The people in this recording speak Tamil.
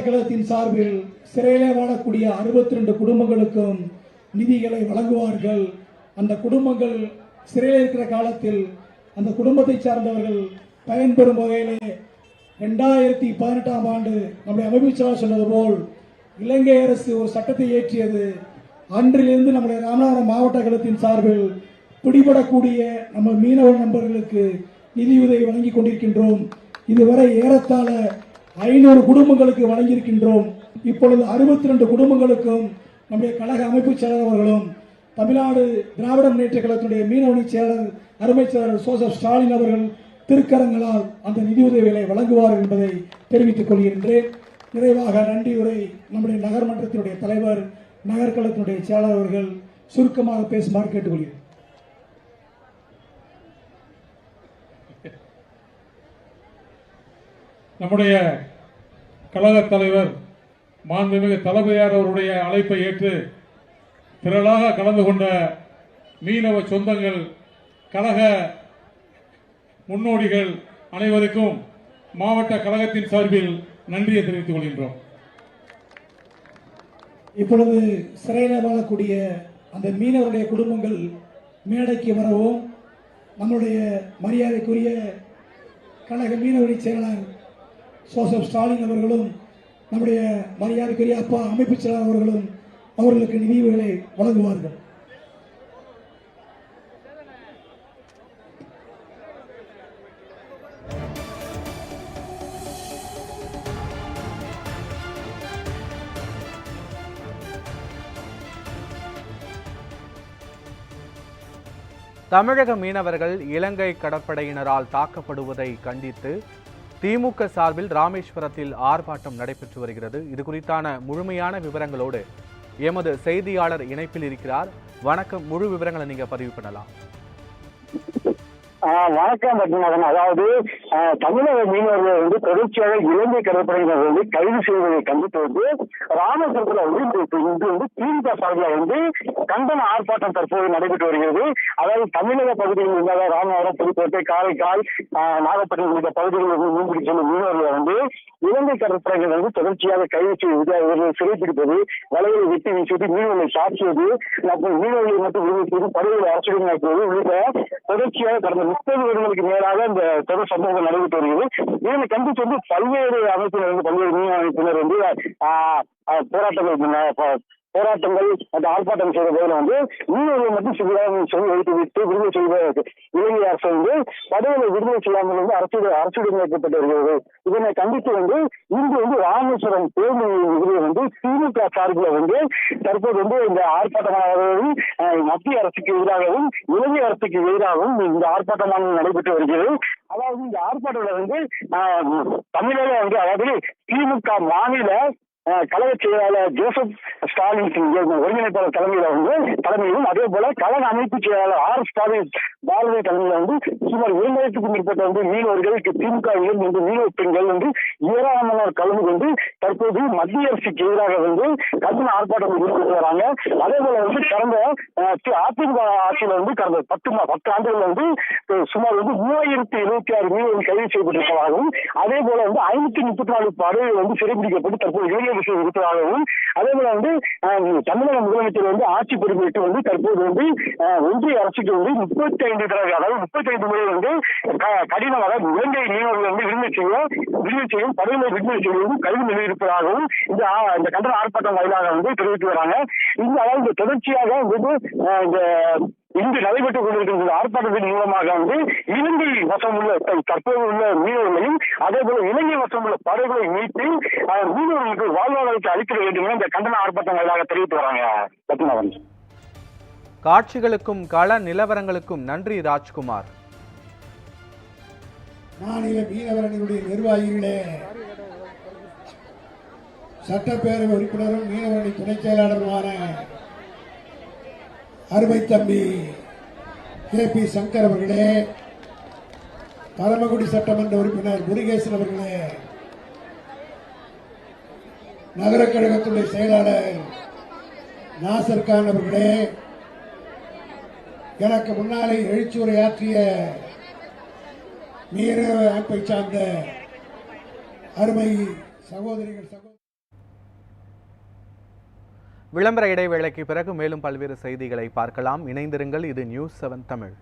கழகத்தின் சார்பில் சிறையிலே வாழக்கூடிய அறுபத்தி ரெண்டு குடும்பங்களுக்கும் நிதிகளை வழங்குவார்கள். அந்த குடும்பங்கள் சிறையில் இருக்கிற காலத்தில் அந்த குடும்பத்தை சார்ந்தவர்கள் பயன்பெறும் வகையிலே ரெண்டாயிரத்தி பதினெட்டாம் ஆண்டு நம்முடைய அமைப்பு சொன்னது போல் இலங்கை அரசு ஒரு சட்டத்தை இயற்றியது. அன்றிலிருந்து நம்முடைய ராமநாதபுரம் மாவட்ட கழகத்தின் சார்பில் பிடிபடக்கூடிய நம்ம மீனவ நண்பர்களுக்கு நிதியுதவி வழங்கி கொண்டிருக்கின்றோம். இதுவரை ஏறத்தாழ ஐநூறு குடும்பங்களுக்கு வழங்கியிருக்கின்றோம். இப்பொழுது அறுபத்தி ரெண்டு குடும்பங்களுக்கும் நம்முடைய கழக அமைப்பு செயலர் அவர்களும் தமிழ்நாடு திராவிட முன்னேற்ற கழகத்துடைய மீனவணி செயலர் அருமை செயலர் சோசப் ஸ்டாலின் அவர்கள் திருக்கரங்களால் அந்த நிதியுதவிகளை வழங்குவார் என்பதை தெரிவித்துக் கொள்கின்றேன். நிறைவாக நன்றி உரை நம்முடைய நகர்மன்றத்தினுடைய தலைவர் நகர்கழகத்தினுடைய செயலாளர் அவர்கள் சுருக்கமாக பேசுமாறு கேட்டுக்கொள்கிறேன். நம்முடைய கழகத் தலைவர் மாண்புமிகு தளபதியார் அவருடைய அழைப்பை ஏற்று திரளாக கலந்து கொண்ட மீனவ சொந்தங்கள் கழக முன்னோடிகள் அனைவருக்கும் மாவட்ட கழகத்தின் சார்பில் நன்றியை தெரிவித்துக் கொள்கின்றோம். இப்பொழுது சிறையில் வாழக்கூடிய அந்த மீனவருடைய குடும்பங்கள் மேடைக்கு வரவும் நம்முடைய மரியாதைக்குரிய கழக மீனவரி செயலாளர் சோசப் ஸ்டாலின் அவர்களும் நம்முடைய மரியாதைக்குரிய அப்பா அமைப்பு செயலாளர் அவர்களும் அவர்களுக்கு நினைவுகளை வழங்குவார்கள். தமிழக மீனவர்கள் இலங்கை கடற்படையினரால் தாக்கப்படுவதை கண்டித்து திமுக சார்பில் ராமேஸ்வரத்தில் ஆர்ப்பாட்டம் நடைபெற்று வருகிறது. இது குறித்தான முழுமையான விவரங்களோடு எமது செய்தியாளர் இணைப்பில் இருக்கிறார். வணக்கம் முழு விவரங்களை நீங்க பதிவு பண்ணலாம். வணக்கம் பத்மநாதன். அதாவது தமிழக மீனவர்கள் வந்து தொடர்ச்சியாக இலங்கை கடற்படையினர் வந்து கைது செய்வதை கண்டித்து வந்து ராமேஸ்வரத்துல வந்து இந்த- இன்று வந்து திமுக சார்பில் வந்து கண்டன ஆர்ப்பாட்டம் தற்போது நடைபெற்று வருகிறது. அதாவது தமிழக பகுதியில் இல்லாத ராமநாதபுரம் புதுக்கோட்டை காரைக்கால் நாகப்பட்டினம் உள்ளிட்ட பகுதிகளில் வந்து மீன்பிடி செல்லும் மீனவர்களை வந்து இலங்கை கடற்படையினர் வந்து தொடர்ச்சியாக கைது செய்வது சிறைப்பிடிப்பது வலைகளை வெட்டி வீசுவது மீனவர்களை சாட்சியது மற்றும் மீனவர்களை மட்டும் விடுவிப்பது படுகொலை அரசுடன் நடத்துவது உள்ளிட்ட தொடர்ச்சியாக கடந்த முப்பது வருடங்களுக்கு மேலாக இந்த தொடர் சம்பவங்கள் நடைபெற்று வருகிறது இதனை கண்டித்து வந்து பல்வேறு அமைப்பினர் வந்து பல்வேறு மீன் அமைப்பினர் வந்து ஆஹ், போராட்டங்கள் போராட்டங்கள் அந்த ஆர்ப்பாட்டம் செய்த போதில் வந்து மீனவர்கள் மட்டும் சிவிடாக சொல்லி வைத்து விட்டு விடுதலை செய்வதற்கு இலங்கை அரசு வந்து படகுகளை விடுதலை செய்யாமல் வந்து அரசு அரசுடன் ஏற்பட்டு வருகிறது. இதனை கண்டித்து வந்து இன்று வந்து ராமேஸ்வரம் பேருந்து எதிரே வந்து திமுக சார்பில் வந்து தற்போது வந்து இந்த ஆர்ப்பாட்டமாகவும் மத்திய அரசுக்கு எதிராகவும் இலங்கை அரசுக்கு எதிராகவும் இந்த ஆர்ப்பாட்டமானது நடைபெற்று வருகிறது. அதாவது இந்த ஆர்ப்பாட்டத்தில் வந்து தமிழக வந்து அதாவது திமுக மாநில கழக செயலாளர் ஜோசப் ஸ்டாலின் ஒருங்கிணைப்பாளர் தலைமையில வந்து தலைமையிலும் அதே போல கழக அமைப்பு செயலாளர் ஆர். ஸ்டாலின் பாரதிய தலைமையில வந்து சுமார் இரண்டாயிரத்துக்கும் மேற்பட்ட வந்து மீனவர்கள் திமுக வந்து மீனவ பெண்கள் வந்து ஏராளமானோர் கலந்து கொண்டு தற்போது மத்திய அரசுக்கு எதிராக வந்து கண்டன ஆர்ப்பாட்டம் ஈடுபட்டு வராங்க. அதே போல வந்து கடந்த அதிமுக ஆட்சியில வந்து கடந்த பத்து பத்து ஆண்டுகள் வந்து சுமார் வந்து மூவாயிரத்தி இருபத்தி ஆறு மீனவர்கள் கைது செய்யப்பட்டிருப்பதாகவும் அதே போல வந்து ஐநூத்தி முப்பத்தி நாலு படகுகள் வந்து சிறைபிடிக்கப்பட்டு தற்போது விஷயம் இருப்பதாகவும் அதே போல வந்து தமிழக முதலமைச்சர் வந்து ஆட்சி பொறுப்பேற்று வந்து தற்போது வந்து ஒன்றிய அரசுக்கு வந்து முப்பத்தி ஐந்து தடவை அதாவது முப்பத்தி ஐந்து முறை வந்து க- கடினம் அதாவது இலங்கை மீனவர்கள் வந்து விடுதலை செய்யும் விடுதலை செய்யும் படகுகளை விடுதலை செய்வதும் கல்வி நிலையிருப்பதாகவும் இந்த இந்த கண்டன ஆர்ப்பாட்டம் வாயிலாக வந்து தெரிவித்து வராங்க. இந்த அதாவது இந்த தொடர்ச்சியாக வந்து இந்த இன்று நடைபெற்றுக் கொண்டிருக்கின்ற இந்த ஆர்ப்பாட்டத்தின் மூலமாக வந்து இலங்கை வசம் உள்ள தற்போது உள்ள மீனவர்களையும் அதே போல இலங்கை வசம் உள்ள படகுகளை மீட்டு மீனவர்களுக்கு வாழ்வாதாரத்தை அளிக்க வேண்டும் என இந்த கண்டன ஆர்ப்பாட்டம் வாயிலாக தெரிவித்து வராங்க. பத்மநாபன். காட்சிகளுக்கும் கள நிலவரங்களுக்கும் நன்றி ராஜ்குமார். மாநில மீனவரணிகளுடைய நிர்வாகிகளே சட்டப்பேரவை உறுப்பினரும் மீனவரணி துணைச் செயலாளருமான அருமை தம்பி கே. பி. சங்கர் அவர்களே பரமக்குடி சட்டமன்ற உறுப்பினர் முருகேசன் அவர்களே நகர கழகத்துடைய செயலாளர் நாசர் கான் அவர்களே எனக்கு முன்னாலே எழுச்சியுரையாற்றிய மீனவ அமைப்பை சார்ந்த அருமை சகோதரிகள் சகோதரி விளம்பர இடைவேளைக்கு பிறகு மேலும் பல்வேறு செய்திகளை பார்க்கலாம். இணைந்திருங்கள் இது நியூஸ் செவன் தமிழ்